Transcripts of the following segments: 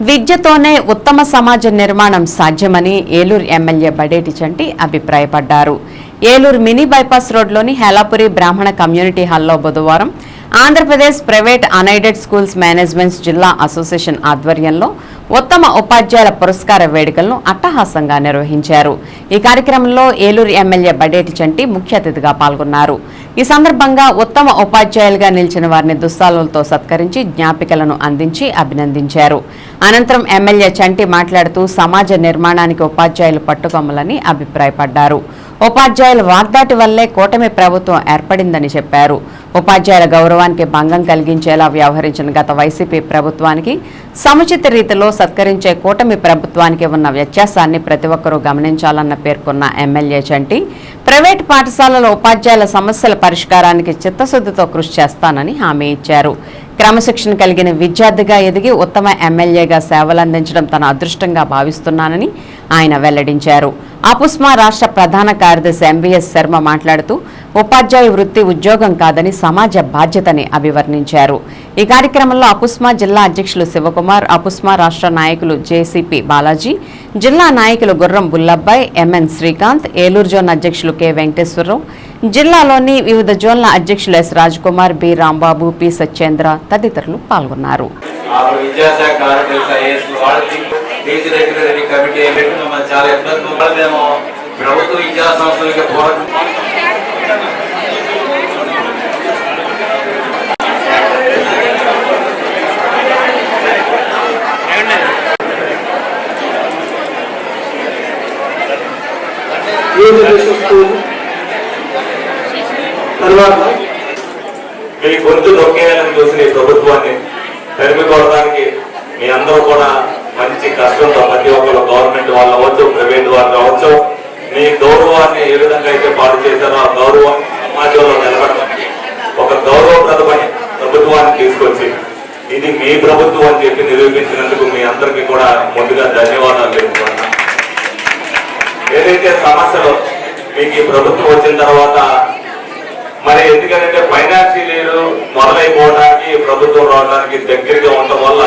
విద్యతోనే ఉత్తమ సమాజ నిర్మాణం సాధ్యమని ఏలూరు ఎమ్మెల్యే బడేటి చంటి అభిప్రాయపడ్డారు. ఏలూరు మినీ బైపాస్ రోడ్లోని హేలాపురి బ్రాహ్మణ కమ్యూనిటీ హాల్లో బుధవారం Andhra Pradesh private unaided schools managements జిల్లా అసోసియేషన్ ఆధ్వర్యంలో ఉత్తమ ఉపాధ్యాయుల పురస్కార వేడుకలను అట్టహాసంగా నిర్వహించారు. ఈ కార్యక్రమంలో ఏలూరు ఎమ్మెల్యే బడేటి చంటి ముఖ్య అతిథిగా పాల్గొన్నారు. ఈ సందర్భంగా ఉత్తమ ఉపాధ్యాయులుగా నిలిచిన వారిని దుస్సాలతో సత్కరించి జ్ఞాపికలను అందించి అభినందించారు. అనంతరం ఎమ్మెల్యే చంటి మాట్లాడుతూ సమాజ నిర్మాణానికి ఉపాధ్యాయులు పట్టుకొమ్మలని అభిప్రాయపడ్డారు. ఉపాధ్యాయుల వాగ్దాటి వల్లే కూటమి ప్రభుత్వం ఏర్పడిందని చెప్పారు. ఉపాధ్యాయుల గౌరవానికి భంగం కలిగించేలా వ్యవహరించిన గత వైసీపీ ప్రభుత్వానికి సముచిత రీతిలో సత్కరించే కూటమి ప్రభుత్వానికి ఉన్న వ్యత్యాసాన్ని ప్రతి ఒక్కరూ గమనించాలన్న పేర్కొన్న ఎమ్మెల్యే చంటి ప్రైవేటు పాఠశాలల ఉపాధ్యాయుల సమస్యల పరిష్కారానికి చిత్తశుద్ధితో కృషి చేస్తానని హామీ ఇచ్చారు. క్రమశిక్షణ కలిగిన విద్యార్థిగా ఎదిగి ఉత్తమ ఎమ్మెల్యేగా సేవలందించడం తన అదృష్టంగా భావిస్తున్నానని ఆయన వెల్లడించారు. అపుస్మా రాష్ట్ర ప్రధాన కార్యదర్శి ఎంబీఎస్ శర్మ మాట్లాడుతూ ఉపాధ్యాయ వృత్తి ఉద్యోగం కాదని సమాజ బాధ్యతని అభివర్ణించారు. ఈ కార్యక్రమంలో అపుస్మా జిల్లా అధ్యక్షులు శివకుమార్ అపుస్మా రాష్ట్ర నాయకులు జేసీపీ బాలాజీ జిల్లా నాయకులు గుర్రం బుల్లబ్బాయ్ ఎంఎన్ శ్రీకాంత్ ఏలూరు జోన్ అధ్యక్షులు కె వెంకటేశ్వరరావు జిల్లాలోని వివిధ జోన్ల అధ్యక్షులు S Rajkumar B Rambabu P Satyendra తదితరులు పాల్గొన్నారు. దేశ విద్యాశాఖ కమిటీ పెట్టి మమ్మల్ని చాలా ఇబ్బంది. మేము ప్రభుత్వ విద్యా సంస్థలకి పోరాటం. తర్వాత మీ గొంతు నొక్కేయాలని చూసిన ఈ ప్రభుత్వాన్ని తరిమి కొడడానికి మీ అందరూ కూడా మంచి కష్టంతో ప్రతి ఒక్కరు గవర్నమెంట్ వాళ్ళు అవ్వచ్చు ప్రైవేట్ వాళ్ళు అవ్వచ్చు మీ గౌరవాన్ని ఏ విధంగా అయితే పాడు చేశారో ఆ గౌరవం సమాజంలో నిలబడమని ఒక గౌరవప్రదమైన ప్రభుత్వాన్ని తీసుకొచ్చి ఇది మీ ప్రభుత్వం అని చెప్పి నిరూపించినందుకు మీ అందరికీ కూడా ముందుగా ధన్యవాదాలు తెలుపుకుంటున్నాను ఏదైతే సమస్యలు మీకు ఈ ప్రభుత్వం వచ్చిన తర్వాత మరి ఎందుకంటే ఫైనాన్షియల్ ఇయర్ మొదలైపోవడానికి ప్రభుత్వం రావడానికి దగ్గరగా ఉండటం వల్ల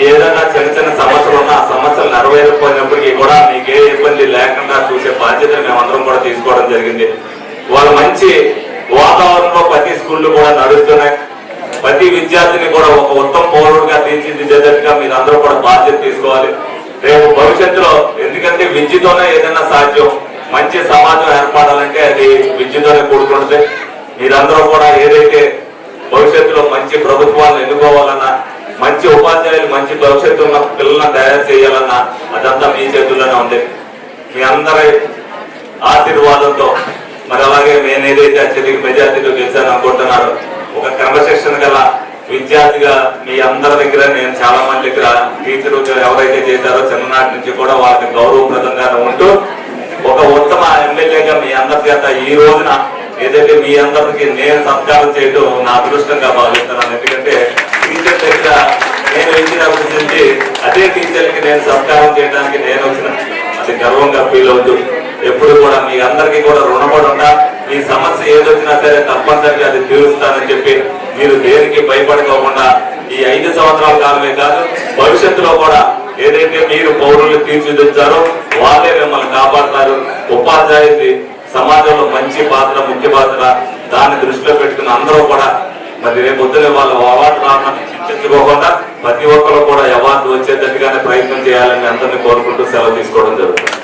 ఏదైనా చిన్న చిన్న సమస్యలు ఉన్నా ఆ సమస్యలు నెరవేరకపోయినప్పటికీ కూడా మీకు ఏ ఇబ్బంది లేకుండా చూసే బాధ్యతను మేమందరం కూడా తీసుకోవడం జరిగింది. వాళ్ళ మంచి వాతావరణంలో ప్రతి స్కూళ్ళు కూడా నడుస్తున్నాయి. ప్రతి విద్యార్థిని కూడా ఒక ఉత్తమ పౌరుడుగా తీర్చిదిద్దేటట్టుగా మీరు అందరూ కూడా బాధ్యత తీసుకోవాలి. రేపు భవిష్యత్తులో ఎందుకంటే విద్యతోనే ఏదైనా సాధ్యం మంచి సమాజం ఏర్పడాలంటే అది విద్యతోనే కూడుకుంటుంది మీరందరూ కూడా ఏదైతే భవిష్యత్తులో మంచి ప్రభుత్వాలను ఎన్నుకోవాలన్నా మంచి ఉపాధ్యాయులు మంచి భవిష్యత్తు ఉన్న పిల్లలను తయారు చేయాలన్నా అదంతా మీ చేతుల్లోనే ఉంది. మీ అందరి ఆశీర్వాదంతో మరి అలాగే నేను ఏదైతే అత్యధిక మెజార్టీతో గెలిచాను అనుకుంటున్నారు ఒక క్రమశిక్షణ గల విద్యార్థిగా మీ అందరి దగ్గర నేను చాలా మంది దగ్గర టీచర్ ఎవరైతే చేశారో చిన్ననాటి నుంచి కూడా వాళ్ళకి గౌరవప్రదంగా ఉంటూ ఒక ఉత్తమ ఎమ్మెల్యేగా మీ అందరి చేత ఈ రోజున ఏదైతే మీ అందరికి నేను సత్కారం చేయడం నా అదృష్టంగా భావిస్తున్నాను. ఎందుకంటే టీచర్ దగ్గర నేను ఇచ్చిన అభివృద్ధి అదే టీచర్కి నేను సత్కారం చేయడానికి నేను వచ్చిన అది గర్వంగా ఫీల్ అవుతూ ఎప్పుడు కూడా మీ అందరికీ కూడా రుణపడి ఉంటా మీ సమస్య ఏదొచ్చినా సరే తప్పనిసరిగా అది తీరుస్తానని చెప్పి మీరు దేనికి భయపడుకోకుండా ఈ ఐదు సంవత్సరాల కాలమే కాదు భవిష్యత్తులో కూడా ఏదైతే మీరు పౌరులు తీర్చిదిద్దారో వాళ్ళే మిమ్మల్ని కాపాడతారు. ఉపాధ్యాయుది సమాజంలో మంచి పాత్ర ముఖ్య పాత్ర. దాన్ని దృష్టిలో పెట్టుకుని అందరూ కూడా మరి రేపు పొద్దున వాళ్ళ అవార్డు రావాలని చింతించుకోకుండా ప్రతి ఒక్కరు కూడా అవార్డు వచ్చేటట్టుగానే ప్రయత్నం చేయాలని అందరినీ కోరుకుంటూ సెలవు తీసుకోవడం జరుగుతుంది.